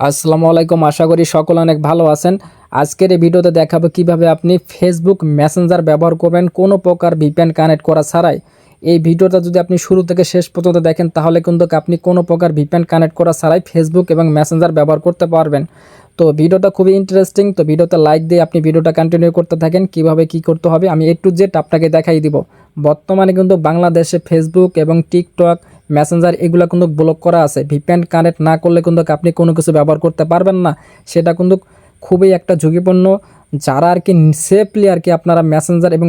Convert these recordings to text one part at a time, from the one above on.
আসসালামু আলাইকুম, আশা করি সকল অনেক ভালো আছেন। আজকের এই ভিডিওতে দেখাবো কীভাবে আপনি ফেসবুক মেসেঞ্জার ব্যবহার করবেন, কোনো প্রকার ভিপিএন কানেক্ট করা ছাড়াই। এই ভিডিওটা যদি আপনি শুরু থেকে শেষ পর্যন্ত দেখেন, তাহলে কিন্তু আপনি কোনো প্রকার ভিপিএন কানেক্ট করা ছাড়াই ফেসবুক এবং মেসেঞ্জার ব্যবহার করতে পারবেন। তো ভিডিওটা খুবই ইন্টারেস্টিং তো ভিডিওতে লাইক দিয়ে আপনি ভিডিওটা কন্টিনিউ করতে থাকেন, কীভাবে কি করতে হবে, আমি এ টু জেড আপনাকে দেখাই দিব। বর্তমানে কিন্তু বাংলাদেশে ফেসবুক এবং টিকটক মেসেঞ্জার এগুলো কিন্তু ব্লক করা আছে। ভিপিএন কানেক্ট না করলে কিন্তু আপনি কোনো কিছু ব্যবহার করতে পারবেন না। সেটা কিন্তু খুবই একটা ঝুঁকিপূর্ণ। যারা আর কি সেফলি আর কি আপনারা মেসেঞ্জার এবং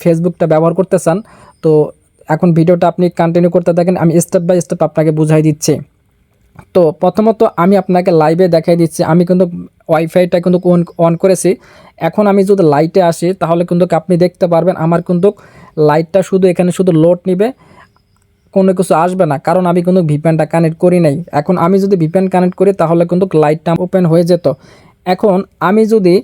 ফেসবুকটা ব্যবহার করতে চান, তো এখন ভিডিওটা আপনি কন্টিনিউ করতে থাকেন। আমি স্টেপ বাই স্টেপ আপনাকে বুঝাই দিচ্ছি। তো প্রথমত আমি আপনাকে লাইভে দেখাই দিচ্ছি। আমি কিন্তু ওয়াইফাইটা কিন্তু অন অন করেছি। এখন আমি যদি লাইটে আসি, তাহলে কিন্তু আপনি দেখতে পারবেন, আমার কিন্তু লাইটটা শুধু এখানে শুধু লোড নিবে। কোনো কিছু আসবে না। কারণ আমি কিন্তু ভিপিএনটা কানেক্ট করি নাই। এখন আমি যদি ভিপিএন কানেক্ট করি, তাহলে কিন্তু লাইটটা ওপেন হয়ে যেত। এখন আমি যদি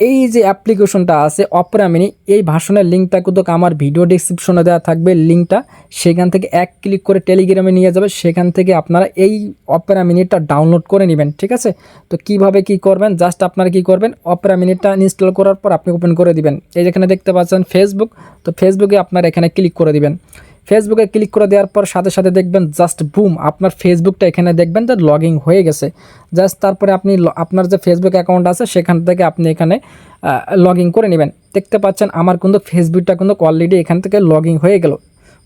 এই যে অ্যাপ্লিকেশনটা আছে অপরা মিনি এই ভাষণের লিঙ্কটা কিন্তু আমার ভিডিও ডিসক্রিপশনে দেওয়া থাকবে লিঙ্কটা সেখান থেকে এক ক্লিক করে টেলিগ্রামে নিয়ে যাবে। সেখান থেকে আপনারা এই অপেরা মিনিটটা ডাউনলোড করে নেবেন, ঠিক আছে? তো কীভাবে কি করবেন? জাস্ট আপনারা কি করবেন? অপেরা মিনিটটা ইনস্টল করার পর আপনি ওপেন করে দিবেন। এই যেখানে দেখতে পাচ্ছেন ফেসবুক তো ফেসবুকে আপনারা এখানে ক্লিক করে দিবেন। ফেসবুকে ক্লিক করে দেওয়ার পর সাথে সাথে দেখবেন জাস্ট বুম আপনার ফেসবুকটা এখানে দেখবেন যে লগিং হয়ে গেছে। জাস্ট তারপরে আপনি আপনার যে ফেসবুক অ্যাকাউন্ট আছে, সেখান থেকে আপনি এখানে লগিং করে নেবেন। দেখতে পাচ্ছেন আমার কিন্তু ফেসবুকটা কিন্তু অলরেডি এখান থেকে লগিং হয়ে গেল।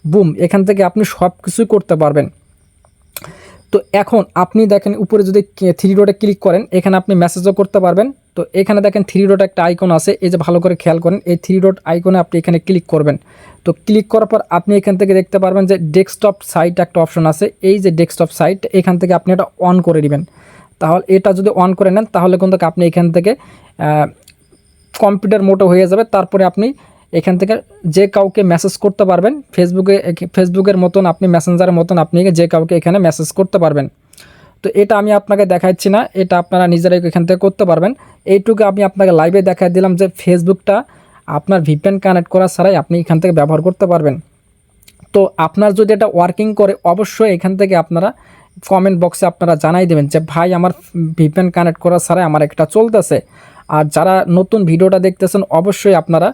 বুম এখান থেকে আপনি সব কিছুই করতে পারবেন। তো এখন আপনি দেখেন উপরে যদি থ্রি ডটে ক্লিক করেন, এখানে আপনি মেসেজও করতে পারবেন। তো এখানে দেখেন থ্রি ডট একটা আইকন আছে। এই যে ভালো করে খেয়াল করেন, এই থ্রি ডট আইকনে আপনি এখানে ক্লিক করবেন। তো ক্লিক করার পর আপনি এখান থেকে দেখতে পারবেন যে ডেস্কটপ সাইট একটা অপশন আছে। এই যে ডেস্কটপ সাইট এখান থেকে আপনি এটা অন করে দিবেন। তাহলে এটা যদি অন করে নেন, তাহলে কিন্তু আপনি এখান থেকে কম্পিউটার মোটো হয়ে যাবে। তারপরে আপনি এখান থেকে যে কাউকে মেসেজ করতে পারবেন ফেসবুকে ফেসবুকের মতন আপনি মেসেঞ্জারের মতন আপনি যে কাউকে এখানে মেসেজ করতে পারবেন। তো এটা আমি আপনাকে দেখাচ্ছি না, এটা আপনারা নিজেরাই এখান থেকে করতে পারবেন। এইটুকু আমি আপনাকে লাইভে দেখাই দিলাম যে ফেসবুকটা আপনার ভিপিএন কানেক্ট করা ছাড়াই আপনি এখান থেকে ব্যবহার করতে পারবেন। তো আপনার যদি এটা ওয়ার্কিং করে, অবশ্যই এখান থেকে আপনারা কমেন্ট বক্সে আপনারা জানাই দেবেন যে, ভাই, আমার ভিপিএন কানেক্ট করা ছাড়াই আমার একটা চলতেছে। আর যারা নতুন ভিডিওটা দেখতেছেন, অবশ্যই আপনারা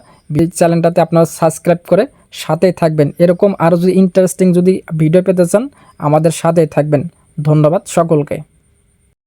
চ্যানেলটাতে আপনারা সাবস্ক্রাইব করে সাথেই থাকবেন। এরকম আরও যদি ইন্টারেস্টিং যদি ভিডিও পেতে চান, আমাদের সাথেই থাকবেন। ধন্যবাদ সকলকে।